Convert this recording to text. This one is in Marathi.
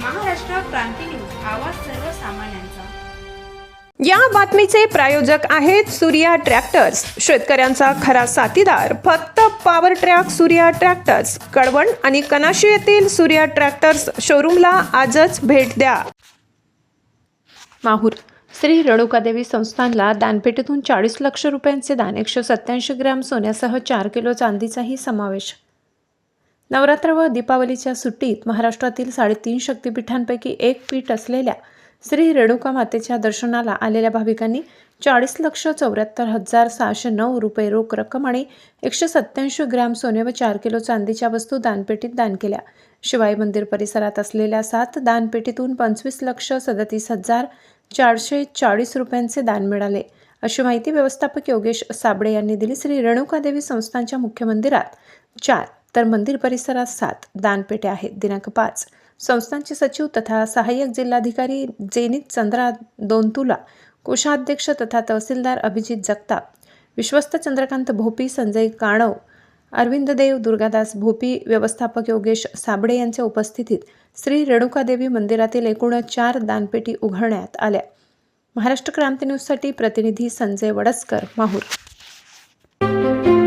क्रांती न्यूज आवाज सर्वसामान्यांचा. या बातमीचे प्रायोजक आहेत सूर्या ट्रॅक्टर्स. शेतकऱ्यांचा खरा साथीदार फक्त power track Surya tractors. Kalwan आणि कनाशी येथील सूर्या ट्रॅक्टर्स शोरूमला आजच भेट द्या. माहूर. श्री रेणुकादेवी संस्थानला दानपेटीतून चाळीस लक्ष रुपयांचे दान एकशे सत्याऐंशी ग्रॅम सोन्यासह चार किलो चांदीचाही समावेश. नवरात्र व दीपावलीच्या सुट्टीत महाराष्ट्रातील साडेतीन शक्तिपीठांपैकी एक पीठ असलेल्या श्री रेणुका मातेच्या दर्शनाला आलेल्या भाविकांनी चाळीस लक्ष चौऱ्याहत्तर हजार सहाशे नऊ रुपये रोख रक्कम आणि एकशे सत्याऐंशी ग्रॅम सोने व चार किलो चांदीच्या वस्तू दानपेटीत दान केल्या. शिवाय मंदिर परिसरात असलेल्या सात दानपेटीतून पंचवीस लक्ष सदतीस हजार चारशे चाळीस रुपयांचे दान मिळाले. अशी माहिती व्यवस्थापक योगेश साबळे यांनी दिली. श्री रेणुकादेवी संस्थानच्या मुख्य मंदिरात चार तर मंदिर परिसरात सात दानपेट्या आहेत दिनांक पाच. संस्थांचे सचिव तथा सहाय्यक जिल्हाधिकारी जेनित चंद्रा दोनतुला कोषाध्यक्ष तथा तहसीलदार अभिजित जगताप विश्वस्त चंद्रकांत भोपी संजय काणव अरविंद देव दुर्गादास भोपी व्यवस्थापक योगेश साबळे यांच्या उपस्थितीत श्री रेणुकादेवी मंदिरातील एकूण चार दानपेटी उघडण्यात आल्या. महाराष्ट्र क्रांती न्यूजसाठी प्रतिनिधी संजय वडसकर माहूर.